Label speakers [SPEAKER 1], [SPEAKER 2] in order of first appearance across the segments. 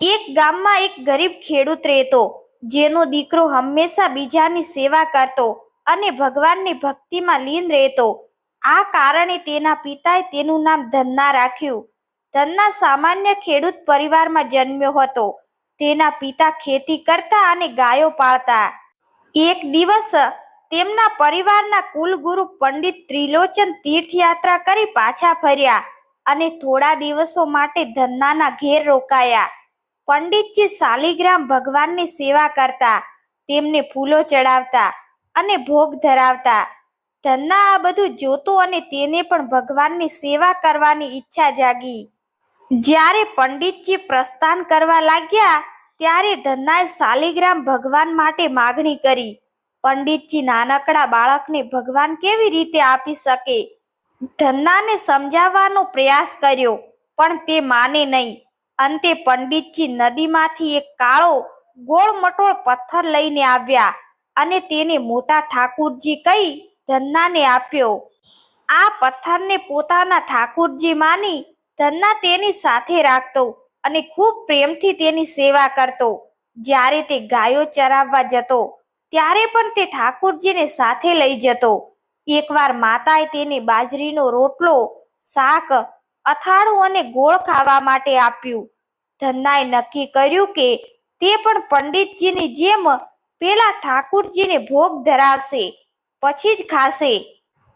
[SPEAKER 1] એક ગામમાં એક ગરીબ ખેડૂત રહેતો, જેનો દીકરો હંમેશા બીજાની સેવા કરતો અને ભગવાનની ભક્તિમાં લીન રહેતો. આ કારણે તેના પિતાએ તેનું નામ ધન્ના રાખ્યું. ધન્ના સામાન્ય ખેડૂત પરિવારમાં જન્મ્યો હતો. તેના પિતા ખેતી કરતા અને ગાયો પાળતા. એક દિવસ તેમના પરિવારના કુલગુરુ પંડિત ત્રિલોચન તીર્થયાત્રા કરી પાછા ફર્યા અને થોડા દિવસો માટે ધન્નાના ઘેર રોકાયા. પંડિતજી શાલિગ્રામ ભગવાનની સેવા કરતા, તેમને ફૂલો ચડાવતા અને ભોગ ધરાવતા. ધન્ના આ બધું જોતો અને તેને પણ ભગવાનની સેવા કરવાની ઈચ્છા જાગી. જ્યારે પંડિતજી પ્રસ્થાન કરવા લાગ્યા, ત્યારે ધન્નાએ શાલિગ્રામ ભગવાન માટે માગણી કરી. પંડિતજી નાનકડા બાળકને ભગવાન કેવી રીતે આપી શકે? ધન્નાને સમજાવવાનો પ્રયાસ કર્યો, પણ તે માને નહીં. અંતે પંડિતજી નદીમાંથી એક કાળો ગોળ મટોળ પથ્થર લઈને આવ્યા અને તેને મોટા ઠાકુરજી કહી ધન્નાને આપ્યો. આ પથ્થરને પોતાના ઠાકુરજી માની ધન્ના તેની સાથે રાખતો અને ખૂબ પ્રેમથી તેની સેવા કરતો. જ્યારે તે ગાયો ચરાવવા જતો, ત્યારે પણ તે ઠાકુરજીને સાથે લઈ જતો. એકવાર માતાએ તેને બાજરીનો રોટલો, શાક અથાણું અને ગોળ ખાવા માટે આપ્યું. ધન્નાએ નક્કી કર્યું કે તે પણ પંડિતજીની જેમ પેલા ઠાકુરજીને ભોગ ધરાવશે, પછી જ ખાશે.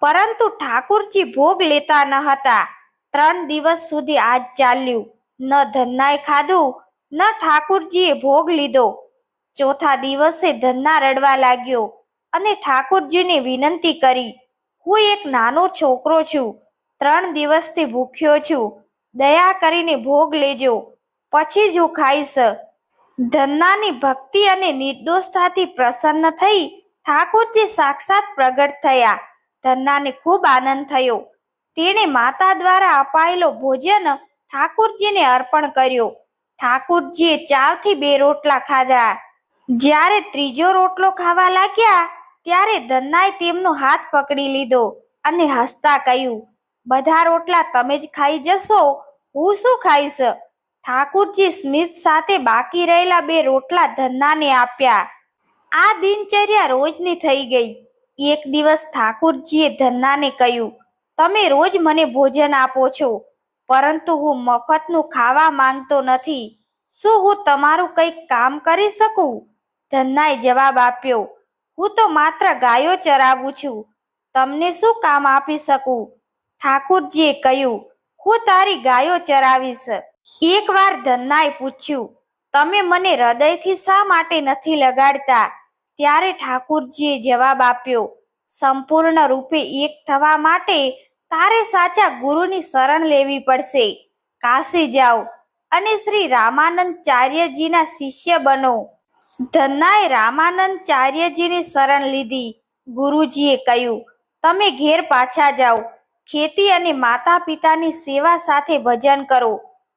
[SPEAKER 1] પરંતુ ઠાકુરજી ભોગ લેતા ન હતા. ત્રણ દિવસ સુધી આજ ચાલ્યું. ન ધન્નાએ ખાધું, ન ઠાકુરજીએ ભોગ લીધો. ચોથા દિવસે ધન્ના રડવા લાગ્યો અને ઠાકુરજીને વિનંતી કરી, હું એક નાનો છોકરો છું. ત્રણ દિવસથી ભૂખ્યો છું. દયા કરીને ભોગ લેજો. પછી જ હું ખાઈશ. ધન્નાની ભક્તિ અને નિર્દોષતાથી પ્રસન્ન થઈ ઠાકોરજી સાક્ષાત પ્રગટ થયા. ધન્નાને ખૂબ આનંદ થયો. તેણે માતા દ્વારા અપાયેલો ભોજન ઠાકુરજીને અર્પણ કર્યો. ઠાકુરજીએ ચાવથી બે રોટલા ખાધા. જ્યારે ત્રીજો રોટલો ખાવા લાગ્યા, ત્યારે ધન્નાએ તેમનો હાથ પકડી લીધો અને હસતા કહ્યું બધા રોટલા તમે જ ખાઈ જશો? હું શું ખાઈશ? ઠાકુરજી સ્મિત સાથે બાકી રહેલા બે રોટલા ધન્નાને આપ્યા. આ દિનચર્યા રોજની થઈ ગઈ. એક દિવસ ઠાકુરજીએ ધન્નાને કહ્યું, તમે રોજ મને ભોજન આપો છો, પરંતુ હું મફતનું ખાવા માંગતો નથી. શું હું તમારું કંઈક કામ કરી શકું? ધન્નાએ જવાબ આપ્યો, હું તો માત્ર ગાયો ચરાવું છું. તમને શું કામ આપી શકું? ઠાકુરજીએ કહ્યું, હું તારી ગાયો ચરાવીશ. એકવાર ધન્નાએ પૂછ્યું, તમે મને હૃદયથી શા માટે નથી લગાડતા? ત્યારે ઠાકુરજીએ જવાબ આપ્યો, સંપૂર્ણ રૂપે એક થવા માટે તારે સાચા ગુરુની શરણ લેવી પડશે. કાશી જાઓ અને શ્રી રામાનંદચાર્યજીના શિષ્ય બનો. ધન્નાએ રામાનંદચાર્યજીની શરણ લીધી. ગુરુજીએ કહ્યું, તમે ઘેર પાછા જાઓ. ખેતી અને માતા પિતાની સેવા સાથે ભજન કરો,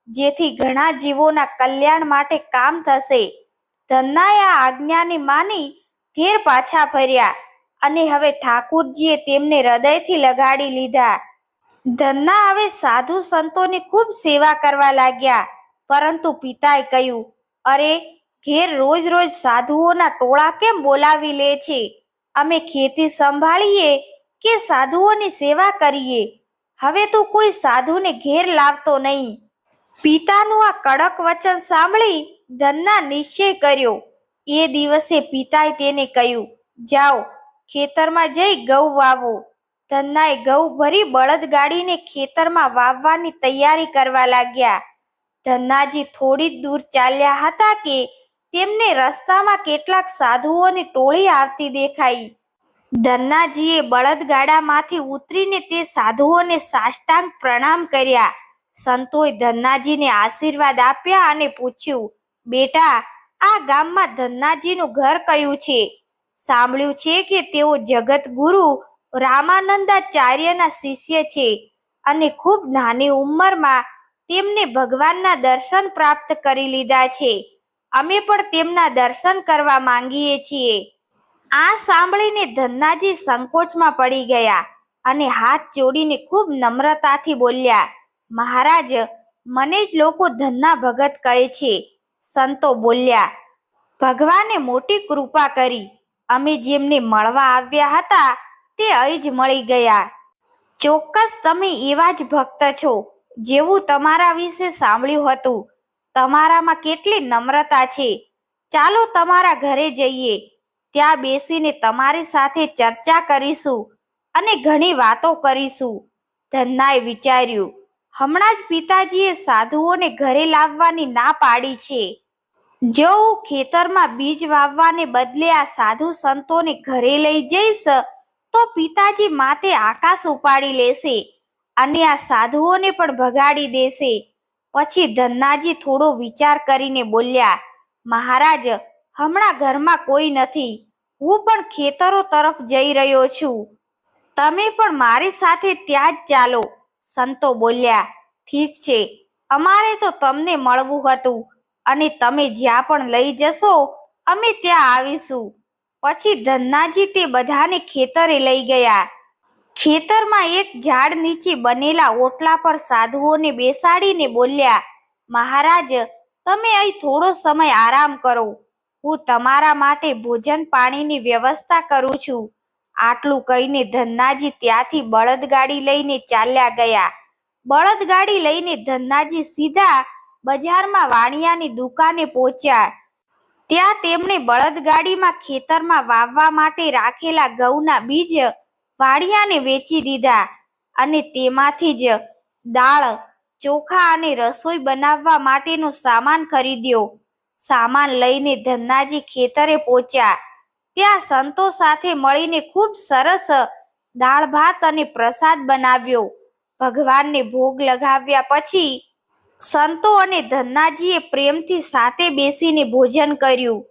[SPEAKER 1] જેથી ઘણા જીવોના કલ્યાણ માટે કામ થશે. ધન્નાએ આ આજ્ઞાને માની ઘેર પાછા ફર્યા અને હવે ઠાકુરજીએ તેમને હૃદયથી લગાડી લીધા. ધન્ના હવે સાધુ સંતોની ખૂબ સેવા કરવા લાગ્યા, પરંતુ પિતાએ કહ્યું, અરે, ઘેર રોજ રોજ સાધુઓના ટોળા કેમ બોલાવી લે છે? અમે ખેતી સંભાળીએ કે સાધુઓની સેવા કરીએ? હવે તું કોઈ સાધુને ઘેર લાવતો નહીં. પિતાનું આ કડક વચન સાંભળી ધન્ના નિશ્ચય કર્યો. એ દિવસે પિતાએ તેને કહ્યું, જાઓ, ખેતરમાં જઈ ગૌ વાવો. ધન્નાએ ઘઉં ભરી બળદગાડીને ખેતરમાં વાવવાની તૈયારી કરવા લાગ્યા. ધન્નાજી થોડી દૂર ચાલ્યા હતા કે તેમને રસ્તામાં કેટલાક સાધુઓની ટોળી આવતી દેખાઈ. ધન્નાજીએ બળદગાડામાંથી ઉતરીને તે સાધુઓને સાષ્ટાંગ પ્રણામ કર્યા. સંતોએ ધન્નાજીને આશીર્વાદ આપ્યા અને પૂછ્યું, બેટા, આ ગામમાં ધન્નાજીનું ઘર કયું છે? સાંભળ્યું છે કે તેઓ જગતગુરુ રામાનંદાચાર્યના શિષ્ય છે અને ખૂબ નાની ઉંમરમાં તેમને ભગવાનના દર્શન પ્રાપ્ત કરી લીધા છે. અમે પણ તેમના દર્શન કરવા માંગીએ છીએ. આ સાંભળીને ધન્નાજી સંકોચમાં પડી ગયા અને હાથ જોડીને ખૂબ નમ્રતાથી બોલ્યા, મહારાજ, મને જ લોકો ધન્ના ભગત કહે છે. સંતો બોલ્યા, ભગવાને મોટી કૃપા કરી. અમે જેમને મળવા આવ્યા હતા તે અહીં જ મળી ગયા. ચોક્કસ તમે એવા જ ભક્ત છો જેવું તમારા વિશે સાંભળ્યું હતું. તમારામાં કેટલી નમ્રતા છે. ચાલો તમારા ઘરે જઈએ. ત્યાં બેસીને તમારી સાથે ચર્ચા કરીશું અને ઘણી વાતો કરીશું. ધન્નાએ વિચાર્યું, હમણાં જ પિતાજીએ સાધુઓને ઘરે લાવવાની ના પાડી છે. જો હું ખેતરમાં બીજ વાવવાને બદલે આ સાધુ સંતોને ઘરે લઈ જઈશ, તો પિતાજી માથે આકાશ ઉપાડી લેશે અને આ સાધુઓને પણ ભગાડી દેશે. પછી ધન્નાજી થોડો વિચાર કરીને બોલ્યા, મહારાજ હમણાં ઘરમાં કોઈ નથી. હું પણ ખેતરો તરફ જઈ રહ્યો છું. તમે પણ મારી સાથે ત્યાં જ ચાલો, સંતો બોલ્યા. ઠીક છે, અમારે તો તમને મળવું હતું અને તમે જ્યાં પણ લઈ જશો, અમે ત્યાં આવીશું. પછી ધન્નાજી તે બધાને ખેતરે લઈ ગયા. ખેતરમાં એક ઝાડ નીચે બનેલા ઓટલા પર સાધુઓને બેસાડીને બોલ્યા, મહારાજ, તમે અહીં થોડો સમય આરામ કરો. હું તમારા માટે ભોજન પાણીની વ્યવસ્થા કરું છું. આટલું કહીને ધન્નાજી ત્યાંથી બળદગાડી લઈને ચાલ્યા ગયા. બળદગાડી લઈને ધન્નાજી સીધા બજારમાં વાણિયાની દુકાને પહોંચ્યા. ત્યાં તેમણે બળદગાડીમાં ખેતરમાં વાવવા માટે રાખેલા ઘઉંના બીજ વાણિયાને વેચી દીધા અને તેમાંથી જ દાળ, ચોખા અને રસોઈ બનાવવા માટેનો સામાન ખરીદ્યો. સામાન લઈને ધન્નાજી ખેતરે પહોંચ્યા. ત્યાં સંતો સાથે મળીને ખૂબ સરસ દાળ ભાત અને પ્રસાદ બનાવ્યો. ભગવાનને ભોગ લગાવ્યા પછી સંતો અને ધન્નાજીએ પ્રેમથી સાથે બેસીને ભોજન કર્યું.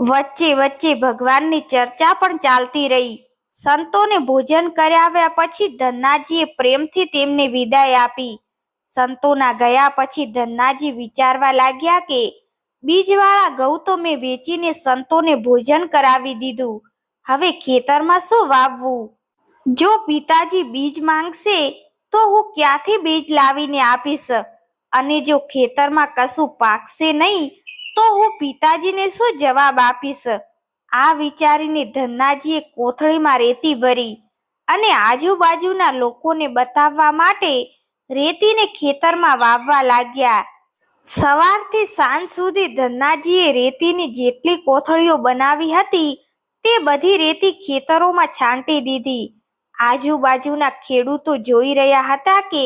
[SPEAKER 1] વચ્ચે વચ્ચે ભગવાનની ચર્ચા પણ ચાલતી રહી. સંતોને ભોજન કરાવ્યા પછી ધન્નાજીએ પ્રેમથી તેમને વિદાય આપી. સંતોના ગયા પછી ધન્નાજી વિચારવા લાગ્યા કે બીજવાળા ઘઉં તો મેં વેચીને સંતોને ભોજન કરાવી દીધું. હવે ખેતરમાં શું વાવવું? જો પિતાજી બીજ માંગશે, તો હું ક્યાંથી બીજ લાવીને આપીશ? અને જો ખેતરમાં કશું પાકશે નહીં, તો હું પિતાજીને શું જવાબ આપીશ? આ વિચારીને ધન્નાજીએ કોથળીમાં રેતી ભરી અને આજુબાજુના લોકોને બતાવવા માટે રેતીને ખેતરમાં વાવવા લાગ્યા. સવારથી સાંજ સુધી ધન્નાજીએ રેતીની જેટલી કોથળીઓ બનાવી હતી, તે બધી રેતી ખેતરોમાં છાંટી દીધી. આજુબાજુના ખેડૂતો જોઈ રહ્યા હતા કે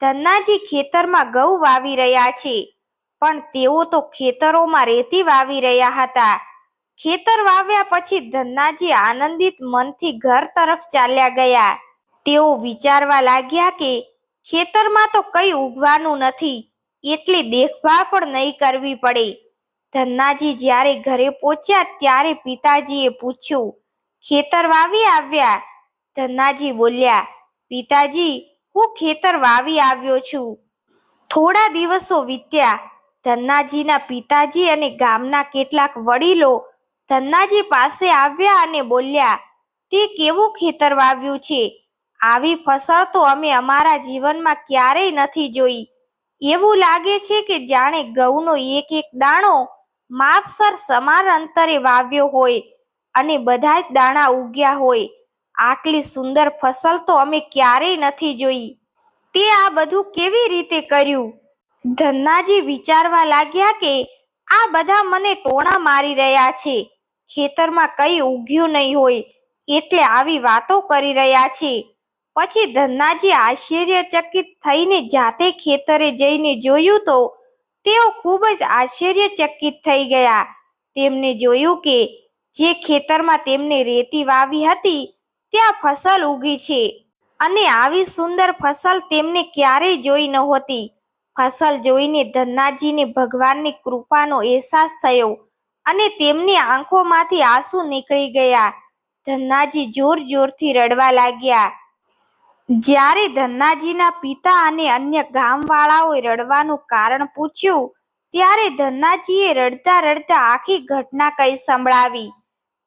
[SPEAKER 1] ધન્નાજી ખેતરમાં ઘઉં વાવી રહ્યા છે, પણ તેઓ તો ખેતરોમાં રેતી વાવી રહ્યા હતા. ખેતર વાવ્યા પછી ધન્નાજી આનંદિત મનથી ઘર તરફ ચાલ્યા ગયા. તેઓ વિચારવા લાગ્યા કે ખેતરમાં તો કઈ ઉગવાનું નથી એટલી દેખભાળ પણ નહીં કરવી પડે. ધન્નાજી જ્યારે ઘરે પહોંચ્યા ત્યારે પિતાજીએ પૂછ્યું, ખેતર વાવી આવ્યા? ધન્નાજી બોલ્યા, પિતાજી, હું ખેતર વાવી આવ્યો છું. થોડા દિવસો વીત્યા, ધન્નાજીના પિતાજી અને ગામના કેટલાક વડીલો ધન્નાજી પાસે આવ્યા અને બોલ્યા, તે કેવું ખેતર વાવ્યું છે? આવી ફસલ તો અમે અમારા જીવનમાં ક્યારેય નથી જોઈ. એવું લાગે છે કે જાણે ઘઉંનો એક એક દાણો માપસર સમાન અંતરે વાવ્યો હોય અને બધા જ દાણા ઉગ્યા હોય. આટલી સુંદર ફસલ તો અમે ક્યારેય નથી જોઈ. તે આ બધું કેવી રીતે કર્યું? ધન્નાજી વિચારવા લાગ્યા કે આ બધા મને ટોણા મારી રહ્યા છે. ખેતરમાં કઈ ઉગ્યું નહીં હોય એટલે આવી વાતો કરી રહ્યા છે. પછી ધન્નાજી આશ્ચર્યચકિત થઈને જાતે ખેતરે જઈને જોયું તો તેઓ ખૂબ જ આશ્ચર્યચકિત થઈ ગયા. તેમને જોયું કે જે ખેતરમાં તેમને રેતી વાવી હતી, ત્યાં ફસલ ઉગી છે અને આવી સુંદર ફસલ તેમને ક્યારેય જોઈ નહોતી ફસલ જોઈને ધન્નાજીને ભગવાનની કૃપાનો અહેસાસ થયો અને તેમની આંખોમાંથી આંસુ નીકળી ગયા. ધન્નાજી જોર જોરથી રડવા લાગ્યા. જ્યારે ધન્નાજીના પિતા અને અન્ય ગામવાળાઓએ રડવાનું કારણ પૂછ્યું, ત્યારે ધન્નાજીએ રડતા રડતા આખી ઘટના કહી સંભળાવી.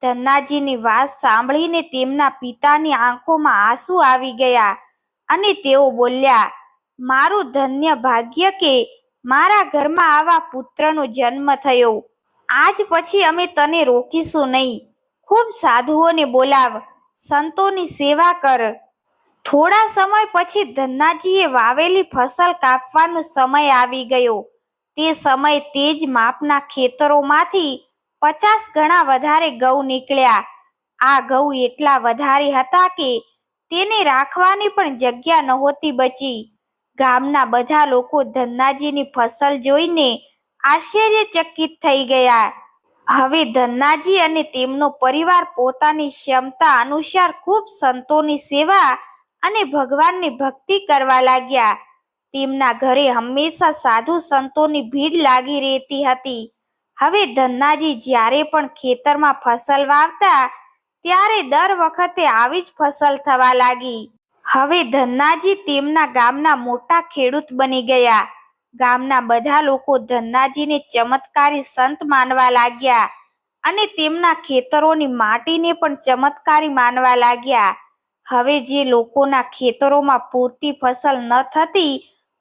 [SPEAKER 1] ધન્નાજીની વાત સાંભળીને તેમના પિતાની આંખોમાં આંસુ આવી ગયા અને તેઓ બોલ્યા, મારું ધન્ય ભાગ્ય કે મારા ઘરમાં આવા પુત્રનો જન્મ થયો. આજ પછી અમે તને રોકીશું નહીં. ખૂબ સાધુઓને બોલાવ, સંતોની સેવા કર. થોડા સમય પછી ધન્નાજીએ વાવેલી ફસલ કાપવાનો સમય આવી ગયો. તે સમય તે જ માપના ખેતરોમાંથી પચાસ ગણા વધારે ઘઉં નીકળ્યા. આ ઘઉં એટલા વધારે હતા કે તેને રાખવાની પણ જગ્યા નહોતી બચી. ગામના બધા લોકો ધન્નાજીની ફસલ જોઈને આશ્ચર્યચકિત થઈ ગયા. હવે ધન્નાજી અને તેમનો પરિવાર પોતાની ક્ષમતા અનુસાર ખૂબ સંતોની સેવા અને ભગવાનની ભક્તિ કરવા લાગ્યા. તેમના ઘરે હંમેશા સાધુ સંતોની ભીડ લાગી રહેતી હતી. હવે ધન્નાજી જ્યારે પણ ખેતરમાં ફસલ વાવતા, ત્યારે દર વખતે આવી જ ફસલ થવા લાગી. હવે ધન્નાજી તેમના ગામના મોટા ખેડૂત બની ગયા. ગામના બધા લોકો ધન્નાજીને ચમત્કારી સંત માનવા લાગ્યા અને તેમના ખેતરોની માટીને પણ ચમત્કારી માનવા લાગ્યા. હવે જે લોકોના ખેતરોમાં પૂરતી ફસલ ન થતી,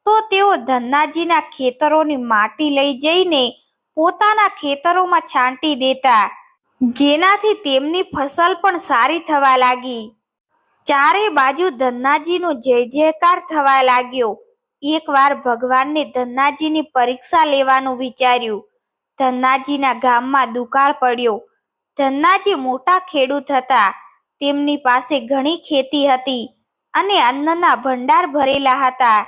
[SPEAKER 1] તો તેઓ ધન્નાજીના ખેતરોની માટી લઈ જઈને પોતાના ખેતરોમાં છાંટી દેતા. જેનાથી તેમની ફસલ પણ સારી થવા લાગી. ચારે બાજુ ધન્નાજીનો જય જયકાર થવા લાગ્યો. એકવાર ભગવાનને ધન્નાજીની પરીક્ષા લેવાનું વિચાર્યું. ધન્નાજીના ગામમાં દુકાળ પડ્યો. ધન્નાજી મોટા ખેડૂત હતા. તેમની પાસે ઘણી ખેતી હતી અને અન્નના ભંડાર ભરેલા હતા.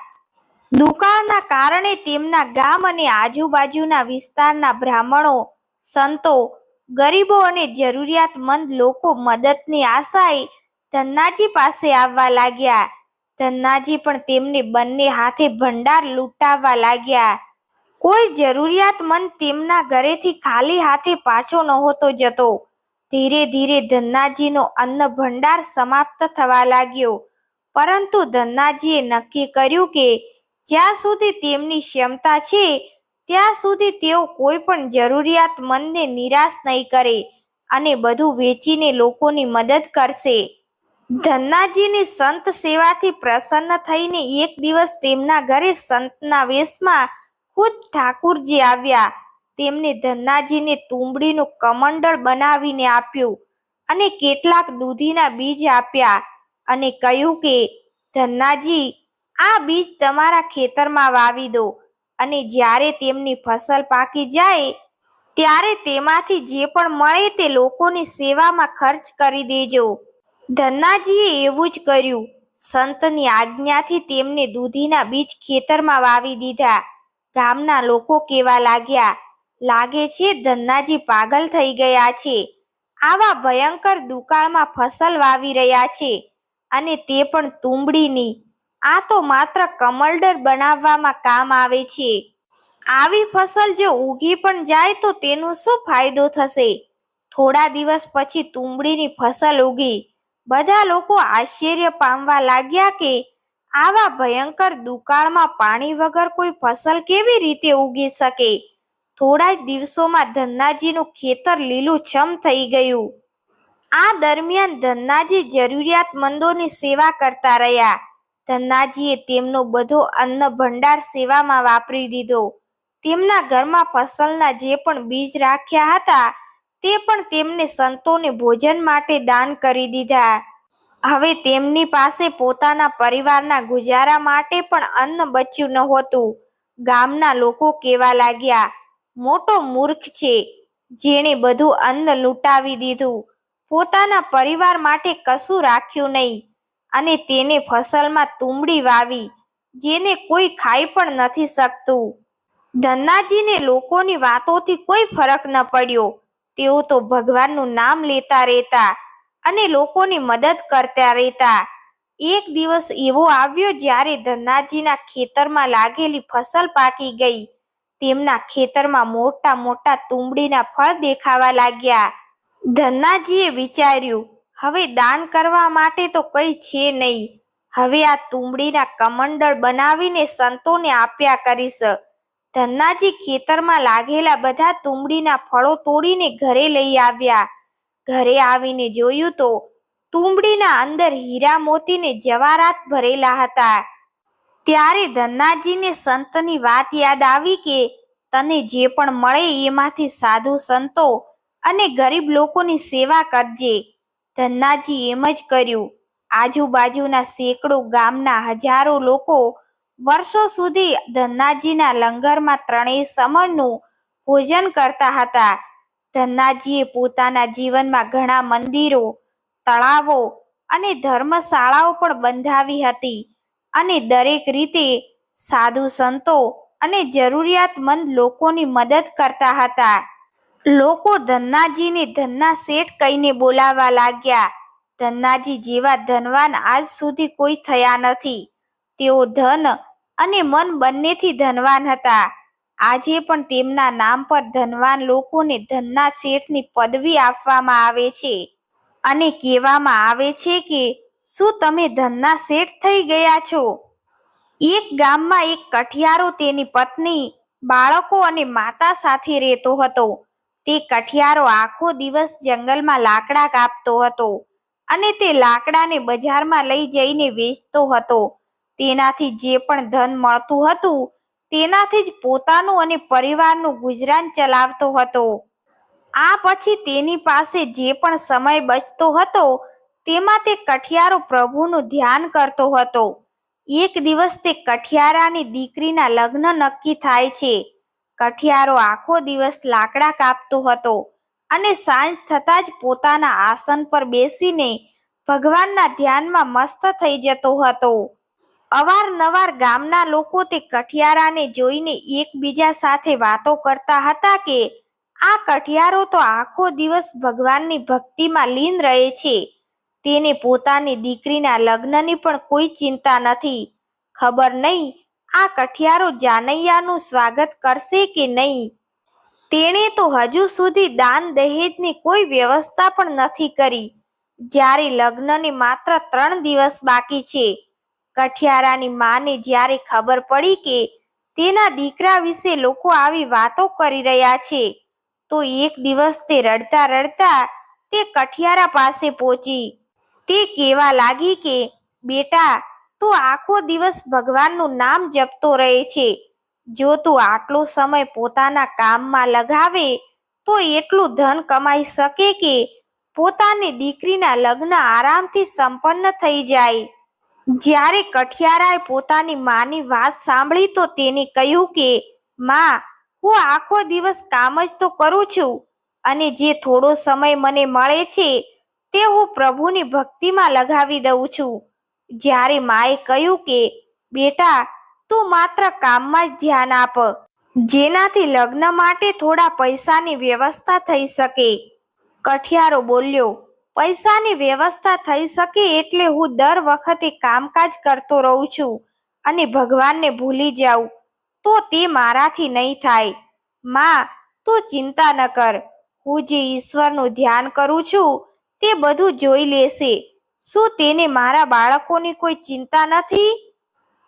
[SPEAKER 1] દુકાળના કારણે તેમના ગામ અને આજુબાજુના વિસ્તારના બ્રાહ્મણો, સંતો, ગરીબો અને જરૂરિયાતમંદ લોકો મદદની આશાએ ધન્નાજી પાસે આવવા લાગ્યા. ધન્નાજી પણ તેમને બંને હાથે ભંડાર લૂંટાવવા લાગ્યા. કોઈ જરૂરિયાતમંદ તેમના ઘરેથી ખાલી હાથે પાછો નહોતો જતો. ધીરે ધીરે ધન્નાજીનો અન્ન ભંડાર સમાપ્ત થવા લાગ્યો. પરંતુ ધન્નાજીએ નક્કી કર્યું કે જ્યાં સુધી તેમની ક્ષમતા છે, ત્યાં સુધી તેઓ કોઈ પણ જરૂરિયાતમંદને નિરાશ નહીં કરે અને બધું વેચીને લોકોની મદદ કરશે. ધન્નાજીની સંત સેવાથી પ્રસન્ન થઈને એક દિવસ તેમના ઘરે સંતના વેશમાં ખુદ ઠાકુરજી આવ્યા. તેમને ધન્નાજીને તુંબડીનું કમંડળ બનાવીને આપ્યું અને કેટલાક દૂધીના બીજ આપ્યા અને કહ્યું કે ધન્નાજી આ બીજ તમારા ખેતરમાં વાવી દો અને જ્યારે તેમની ફસલ પાકી જાય, ત્યારે તેમાંથી જે પણ મળે તે લોકોની સેવામાં ખર્ચ કરી દેજો. ધન્નાજીએ એવું જ કર્યું. સંતની આજ્ઞાથી તેમને દૂધીના બીજ ખેતરમાં વાવી દીધા. ગામના લોકો કેવા લાગ્યા લાગે છે ધન્નાજી પાગલ થઈ ગયા છે. આવા ભયંકર દુકાળમાં ફસલ વાવી રહ્યા છે અને તે પણ તુંબડીની. આ તો માત્ર કમલડર બનાવવામાં કામ આવે છે. આવી ફસલ જો ઉગી પણ જાય તો તેનો શું ફાયદો થશે? થોડા દિવસ પછી તુંબડીની ફસલ ઉગી. બધા લોકો આશ્ચર્ય પામવા લાગ્યા કે આવા ભયંકર દુકાળમાં પાણી વગર કોઈ ફસલ કેવી રીતે ઉગી શકે? થોડા જ દિવસોમાં ધન્નાજીનું ખેતર લીલુંછમ થઈ ગયું. આ દરમિયાન ધન્નાજી જરૂરિયાતમંદોની સેવા કરતા રહ્યા. ધન્નાજીએ તેમનો બધો અન્ન ભંડાર સેવામાં વાપરી દીધો. તેમના ઘરમાં ફસલના જે પણ બીજ રાખ્યા હતા, તે પણ તેમને સંતોને ભોજન માટે દાન કરી દીધા. હવે તેમની પાસે પોતાના પરિવારના ગુજારા માટે પણ અન્ન બચ્યું નહોતું ગામના લોકો કેવા લાગ્યા મોટો મૂર્ખ છે, જેણે બધું અન્ન લૂંટાવી દીધું. પોતાના પરિવાર માટે કશું રાખ્યું નહીં અને તેને ફસલમાં તુંબડી વાવી, જેને કોઈ ખાઈ પણ નથી શકતું. ધન્નાજીને લોકોની વાતોથી કોઈ ફરક ન પડ્યો. તેઓ તો ભગવાનનું નામ લેતા રહેતા અને લોકોની મદદ કરતા રહેતા. એક દિવસ એવો આવ્યો જ્યારે ધન્નાજીના ખેતરમાં લાગેલી ફસલ પાકી ગઈ. તેમના ખેતરમાં મોટા મોટા તુંબડીના ફળ દેખાવા લાગ્યા. ધન્નાજીએ વિચાર્યું, હવે દાન કરવા માટે તો કંઈ છે નહીં. હવે આ તુંબડીના કમંડળ બનાવીને સંતોને આપ્યા કરીશ. ધન્નાજી ખેતરમાં લાગેલા બધા તુંબડીના ફળો તોડીને ઘરે લઈ આવ્યા. ઘરે આવીને જોયું તો તુંબડીના અંદર હીરા મોતીને જવારાત ભરેલા હતા. ત્યારે ધન્નાજીને સંતની વાત યાદ આવી કે તને જે પણ મળે એમાંથી સાધુ સંતો અને ગરીબ લોકોની સેવા કરજે. ધન્નાજી એમ જ કર્યું. આજુબાજુના સેંકડો ગામના હજારો લોકો વર્ષો સુધી ધન્નાજીના લંગરમાં ત્રણેય સમરનું ભોજન કરતા હતા. ધન્નાજીએ પોતાના જીવનમાં ઘણા મંદિરો, તળાવો અને ધર્મશાળાઓ પણ બંધાવી હતી. અને દરેક રીતે સાધુ સંતો અને જરૂરિયાતમંદ લોકોની મદદ કરતા હતા. લોકો ધન્નાજીને ધન્ના શેઠ કહીને બોલાવવા લાગ્યા. ધન્નાજી જેવા ધનવાન આજ સુધી કોઈ થયા નથી. તેઓ ધન અને મન બંનેથી ધનવાન હતા. આજે પણ તેમના નામ પર ધનવાન લોકોને ધનના શેઠની પદવી આપવામાં આવે છે. અને કહેવામાં આવે છે કે શું તમે ધનના શેઠ થઈ ગયા છો? એક ગામમાં એક કઠિયારો તેની પત્ની, બાળકો અને માતા સાથે રહેતો હતો. તે કઠિયારો આખો દિવસ જંગલમાં લાકડા કાપતો હતો અને તે લાકડાને બજારમાં લઈ જઈને વેચતો હતો. તેનાથી જે પણ ધન મળતું હતું, તેનાથી જ પોતાનું અને પરિવારનું ગુજરાન ચલાવતો હતો. આ પછી તેની પાસે જે પણ સમય બચતો હતો તેમાં તે કઠિયારો પ્રભુનું ધ્યાન કરતો હતો. એક દિવસ તે કઠિયારાની દીકરીના લગ્ન નક્કી થાય છે. કઠિયારો આખો દિવસ લાકડા કાપતો હતો અને સાંજ થતાં જ પોતાના આસન પર બેસીને ભગવાનના ધ્યાનમાં મસ્ત થઈ જતો હતો. અવારનવાર ગામના લોકો તે કઠિયારાને જોઈને એકબીજા સાથે વાતો કરતા હતા કે, આ કઠિયારો તો આખો દિવસ ભગવાનની ભક્તિમાં લીન રહે છે. તેને પોતાની દીકરીના લગ્નની પણ કોઈ ચિંતા નથી. ખબર નહીં આ કઠિયારો જાનૈયાનું સ્વાગત કરશે કે નહીં. તેણે તો હજુ સુધી દાન દહેજની કોઈ વ્યવસ્થા પણ નથી કરી. જ્યારે લગ્નને માત્ર ત્રણ દિવસ બાકી છે. કઠિયારાની માને જ્યારે ખબર પડી કે તેના દીકરા વિશે લોકો આવી વાતો કરી રહ્યા છે, તો એક દિવસ તે રડતા રડતા તે કઠિયારા પાસે પહોંચી. તે કહેવા લાગી કે, બેટા, તું આખો દિવસ ભગવાનનું નામ જપતો રહે છે. જો તું આટલો સમય પોતાના કામમાં લગાવે, તો એટલું ધન કમાઈ શકે કે, પોતાની દીકરીના લગ્ન આરામથી સંપન્ન થઈ જાય. જ્યારે કઠિયારાએ પોતાની માની વાત સાંભળી તો તેને કહ્યું કે, માં, હું આખો દિવસ કામ જ તો કરું છું. અને જે થોડો સમય મને મળે છે તે હું પ્રભુની ભક્તિમાં લગાવી દઉં છું. જ્યારે માએ કહ્યું કે, બેટા, તું માત્ર કામમાં જ ધ્યાન આપ, જેનાથી લગ્ન માટે થોડા પૈસાની વ્યવસ્થા થઈ શકે. કઠિયારો બોલ્યો, પૈસાની વ્યવસ્થા થઈ શકે એટલે હું દર વખતે કામકાજ કરતો રહું છું અને ભગવાનને ભૂલી જાઉં, તો તે મારાથી નહીં થાય. માં, તું ચિંતા ન કર. હું જે ઈશ્વરનું ધ્યાન કરું છું તે બધું જોઈ લેશે. શું તેને મારા બાળકોની કોઈ ચિંતા નથી?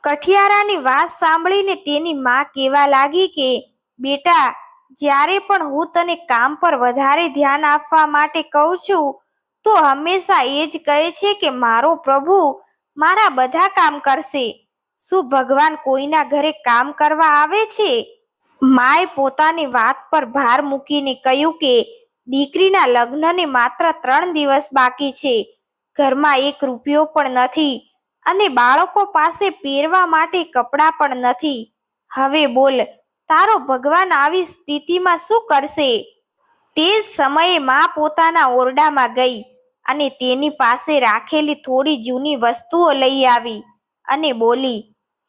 [SPEAKER 1] કઠિયારાની વાત સાંભળીને તેની માં કહેવા લાગી કે, બેટા, જ્યારે પણ હું તને કામ પર વધારે ધ્યાન આપવા માટે કહું છું, તો હંમેશા એ જ કહે છે કે મારો પ્રભુ મારા બધા કામ કરશે. શું ભગવાન કોઈના ઘરે કામ કરવા આવે છે? માએ પોતાની વાત પર ભાર મૂકીને કહ્યું કે દીકરીના લગ્નને માત્ર ત્રણ દિવસ બાકી છે. ઘરમાં એક રૂપિયો પણ નથી અને બાળકો પાસે પહેરવા માટે કપડાં પણ નથી. હવે બોલ, તારો ભગવાન આવી સ્થિતિમાં શું કરશે? તે જ સમયે મા પોતાના ઓરડામાં ગઈ અને તેની પાસે રાખેલી થોડી જૂની વસ્તુઓ લઈ આવી અને બોલી,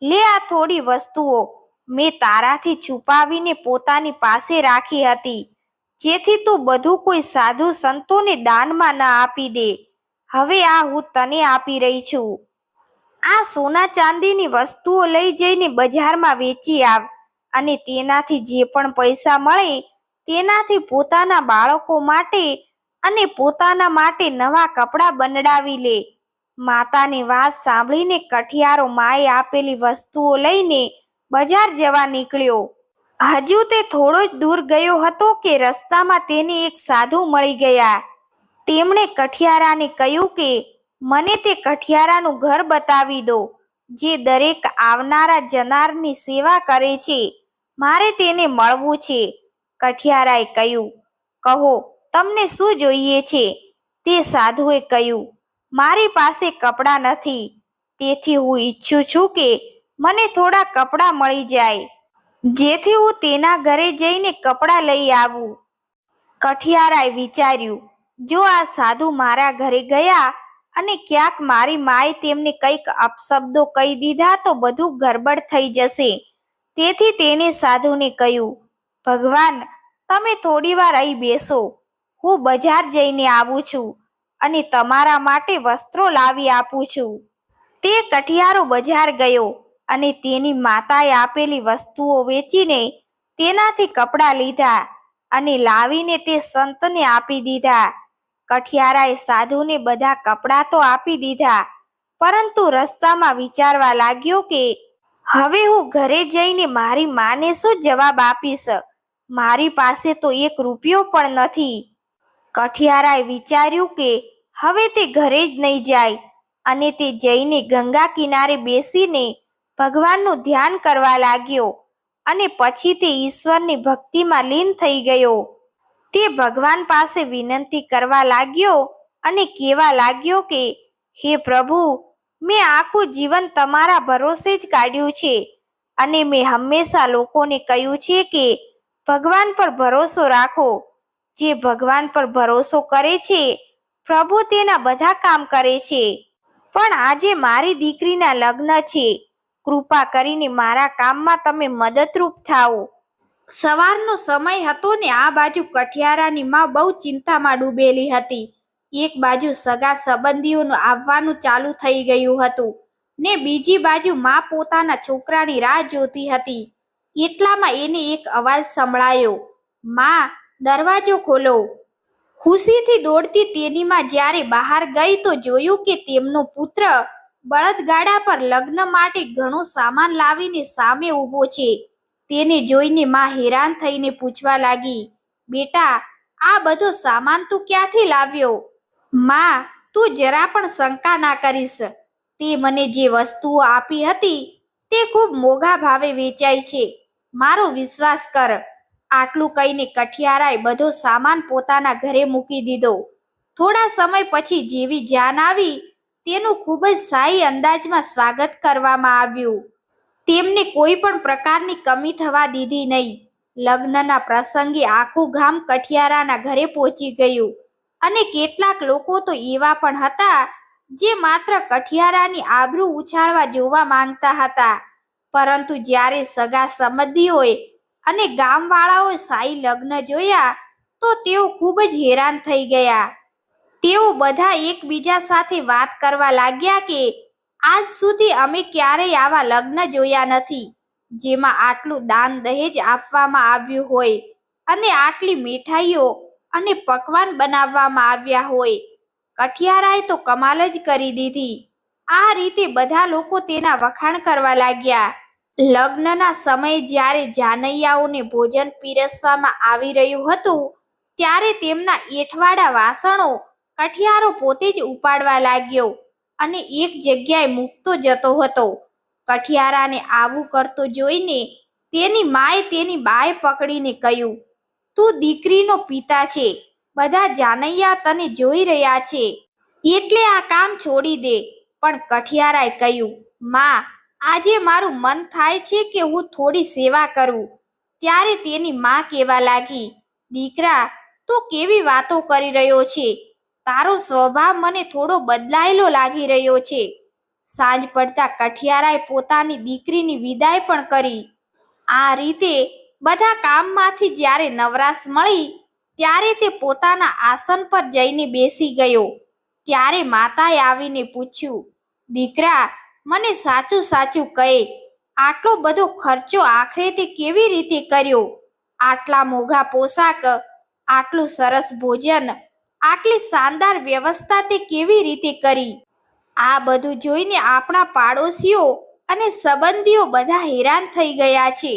[SPEAKER 1] લે આ થોડી વસ્તુઓ મેં તારાથી છુપાવીને પોતાની પાસે રાખી હતી. જેથી તું બધું કોઈ સાધુ સંતોને દાનમાં ન આપી દે. હવે આ હું તને આપી રહી છું. આ સોના ચાંદીની વસ્તુઓ લઈ જઈને બજારમાં વેચી આવ અને તેનાથી જે પણ પૈસા મળે તેનાથી પોતાના બાળકો માટે અને પોતાના માટે નવા કપડાં બંડાવી લે. માતાની વાત સાંભળીને કઠિયારો માએ આપેલી વસ્તુઓ લઈને બજાર જવા નીકળ્યો. હજુ તે થોડો જ દૂર ગયો હતો કે રસ્તામાં તેને એક સાધુ મળી ગયા. તેમણે કઠિયારાને કહ્યું કે, મને તે કઠિયારાનું ઘર બતાવી દો, જે દરેક આવનારા જનારની સેવા કરે છે. મારે તેને મળવું છે. કઠિયારાએ કહ્યું, કહો, તમને શું જોઈએ છે? તે સાધુએ કહ્યું, મારી પાસે કપડાં નથી. તેથી હું ઈચ્છું છું કે મને થોડા કપડાં મળી જાય. જેથી હું તેના ઘરે જઈને કપડાં લઈ આવું. કઠિયારાએ વિચાર્યું, જો આ સાધુ મારા ઘરે ગયા અને ક્યાંક મારી માએ તેમને કંઈક અપશબ્દો કહી દીધા તો બધું ગરબડ થઈ જશે. તેથી તેણે સાધુને કહ્યું, ભગવાન, તમે થોડી વાર અહીં બેસો. હું બજાર જઈને આવું છું અને તમારા માટે વસ્ત્રો લાવી આપું છું. તે કઠિયારો બજાર ગયો. અને તેની માતાએ આપેલી વસ્તુઓ વેચીને તેનાથી કપડાં લીધા અને લાવીને તે સંતને આપી દીધા. કઠિયારાએ સાધુને બધા કપડાં તો આપી દીધા, પરંતુ રસ્તામાં વિચારવા લાગ્યો કે, હવે હું ઘરે જઈને મારી માને શું જવાબ આપીશ? મારી પાસે તો એક રૂપિયો પણ નથી. કઠિયારાએ વિચાર્યું કે, હવે તે ઘરે જ નહીં જાય. અને તે જઈને ગંગા કિનારે બેસીને ભગવાનનું ધ્યાન કરવા લાગ્યો અને પછી તે ઈશ્વરની ભક્તિમાં લીન થઈ ગયો. તે ભગવાન પાસે વિનંતી કરવા લાગ્યો અને કહેવા લાગ્યો કે, હે પ્રભુ, મેં આખું જીવન તમારા ભરોસે જ કાઢ્યું છે અને મેં હંમેશા લોકોને કહ્યું છે કે, ભગવાન પર ભરોસો રાખો. જે ભગવાન પર ભરોસો કરે છે, પ્રભુ તેના બધા કામ કરે છે. પણ આજે મારી દીકરીના લગ્ન છે. કૃપા કરીને મારા કામમાં તમે મદદરૂપ થાઓ. સવારનો સમય હતો ને આ બાજુ કઠિયારાની માં બહુ ચિંતામાં ડૂબેલી હતી. એક બાજુ સગા સંબંધીઓનું આવવાનું ચાલુ થઈ ગયું હતું ને બીજી બાજુ માં પોતાના છોકરાની રાહ જોતી હતી. એટલામાં એને એક અવાજ સંભળાયો, માં, દરવાજો ખોલો. ખુશીથી દોડતી તેની માં જ્યારે બહાર ગઈ તો જોયું કે તેમનો પુત્ર બળદગાડા પર લગ્ન માટે ઘણો સામાન લાવીને સામે ઊભો છે. તેને જોઈને માં હેરાન થઈને પૂછવા લાગી, બેટા, આ બધો સામાન તું ક્યાંથી લાવ્યો? માં, તું જરા પણ શંકા ના કરીશ. તે મને જે વસ્તુઓ આપી હતી, તે ખૂબ મોંઘા ભાવે વેચાય છે. મારો વિશ્વાસ કર. આટલું કહીને કઠિયારાએ બધો સામાન પોતાના ઘરે મૂકી દીધો. થોડા સમય પછી જેવી જાન આવી તેનું ખૂબ જ શાહી અંદાજમાં સ્વાગત કરવામાં આવ્યું. તેમને કોઈ પણ પ્રકારની કમી થવા દીધી નહીં. લગ્નના પ્રસંગે આખું ગામ કઠિયારાના ઘરે પહોંચી ગયું અને કેટલાક લોકો તો એવા પણ હતા જે માત્ર કઠિયારાની આબરૂ ઉછાળવા જોવા માંગતા હતા. પરંતુ જ્યારે સગા સંબંધીઓએ અને ગામવાળાઓએ સાઈ લગ્ન જોયા તો તેઓ ખૂબ જ હેરાન થઈ ગયા. તેઓ બધા એકબીજા સાથે વાત કરવા લાગ્યા કે આજ સુધી અમે ક્યારેય આવા લગ્ન જોયા નથી, જેમાં આટલું દાન દહેજ આપવામાં આવ્યું હોય અને આટલી મીઠાઈઓ અને પકવાન બનાવવામાં આવ્યા હોય. કઠિયારાએ તો કમાલ જ કરી દીધી. આ રીતે બધા લોકો તેના વખાણ કરવા લાગ્યા. લગ્નના સમયે જ્યારે જાનૈયાઓને ભોજન પીરસવામાં આવી રહ્યું હતું, ત્યારે તેમના એઠવાડા વાસણો કઠિયારો પોતે જ ઉપાડવા લાગ્યો અને એક જગ્યાએ મૂકતો જતો હતો. કઠિયારાને આવું કરતો જોઈને તેની માએ તેની બાએ પકડીને કહ્યું, તું દીકરીનો પિતા છે. બધા જાનૈયા તને જોઈ રહ્યા છે. એટલે આ કામ છોડી દે. પણ કઠિયારાએ કહ્યું, માં, આજે મારું મન થાય છે કે હું થોડી સેવા કરું. ત્યારે તેની માં કહેવા લાગી, દીકરા, તો કેવી વાતો કરી રહ્યો છે? તારો સ્વભાવ મને થોડો બદલાયેલો લાગી રહ્યો છે. સાંજ પડતા કઠિયારાએ પોતાની દીકરીની વિદાય પણ કરી. આ રીતે બધા કામમાંથી જ્યારે નવરાશ મળી, ત્યારે તે પોતાના આસન પર જઈને બેસી ગયો. ત્યારે માતાએ આવીને પૂછ્યું, દીકરા, મને સાચું સાચું કહે, આટલો બધો ખર્ચો આખરે તે કેવી રીતે કર્યો? આટલા મોઘા પોશાક, આટલું સરસ ભોજન આટલી શાનદાર વ્યવસ્થા તે કેવી રીતે કરી? આ બધું જોઈને આપણા પાડોશીઓ અને સંબંધીઓ બધા હેરાન થઈ ગયા છે.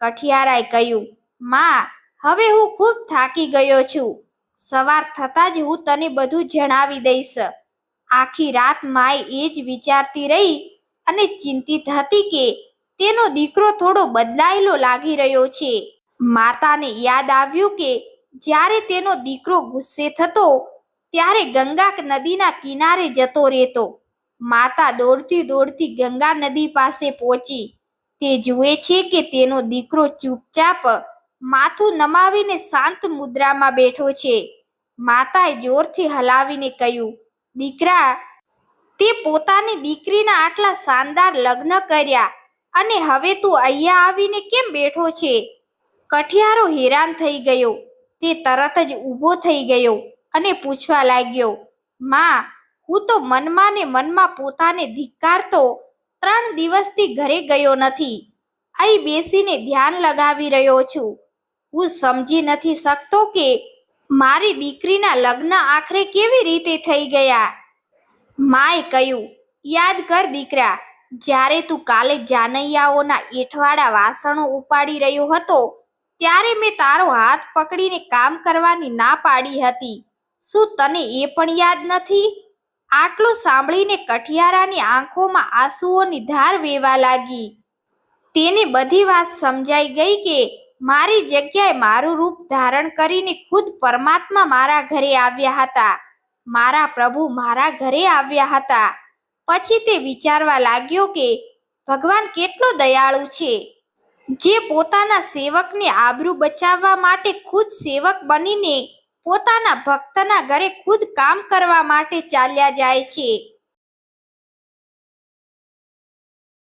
[SPEAKER 1] કઠિયારાએ કહ્યું, માં, હવે હું ખૂબ થાકી ગયો છું. સવાર થતાં જ હું તને બધું જણાવી દઈશ. આખી રાત માય એ જ વિચારતી રહી અને ચિંતિત હતી કે તેનો દીકરો થોડો બદલાયેલો લાગી રહ્યો છે. માતાને યાદ આવ્યું કે જ્યારે તેનો દીકરો ગુસ્સે થતો, ત્યારે ગંગા નદીના કિનારે જતો રહેતો. માતા દોડતી દોડતી ગંગા નદી પાસે પહોંચી. તે જુએ છે કે તેનો દીકરો ચૂપચાપ માથું નમાવીને શાંત મુદ્રામાં બેઠો છે. માતાએ જોરથી હલાવીને કહ્યું, દીકરા, તે પોતાની દીકરીના આટલા શાનદાર લગ્ન કર્યા અને હવે તું અહીંયા આવીને કેમ બેઠો છે? કઠિયારો હેરાન થઈ ગયો. તે તરત જ ઊભો થઈ ગયો અને પૂછવા લાગ્યો, માં, હું તો મનમાં ને મનમાં પોતાને ધિક્કારતો ત્રણ દિવસથી ઘરે ગયો નથી. અહીં બેસીને ધ્યાન લગાવી રહ્યો છું. હું સમજી નથી શકતો કે મારી દીકરીના લગ્ન આખરે કેવી રીતે થઈ ગયા. માએ કહ્યું, યાદ કર દીકરા, જ્યારે તું કાલે જાનૈયાઓના એઠવાડા વાસણો ઉપાડી રહ્યો હતો ત્યારે મેં તારો હાથ પકડીને કામ કરવાની ના પાડી હતી. શું તને એ પણ યાદ નથી? આટલું સાંભળીને કઠિયારાની આંખોમાં આંસુઓની ધાર વેવા લાગી. તેને બધી વાત સમજાઈ ગઈ કે મારી જગ્યાએ મારું રૂપ ધારણ કરીને ખુદ પરમાત્મા મારા ઘરે આવ્યા હતા. મારા પ્રભુ મારા ઘરે આવ્યા હતા. પછી તે વિચારવા લાગ્યો કે ભગવાન કેટલો દયાળુ છે. જે પોતાના સેવકને આબરૂ બચાવવા માટે ખુદ સેવક બનીને પોતાના ભક્તના ઘરે ખુદ કામ કરવા માટે ચાલ્યા જાય છે.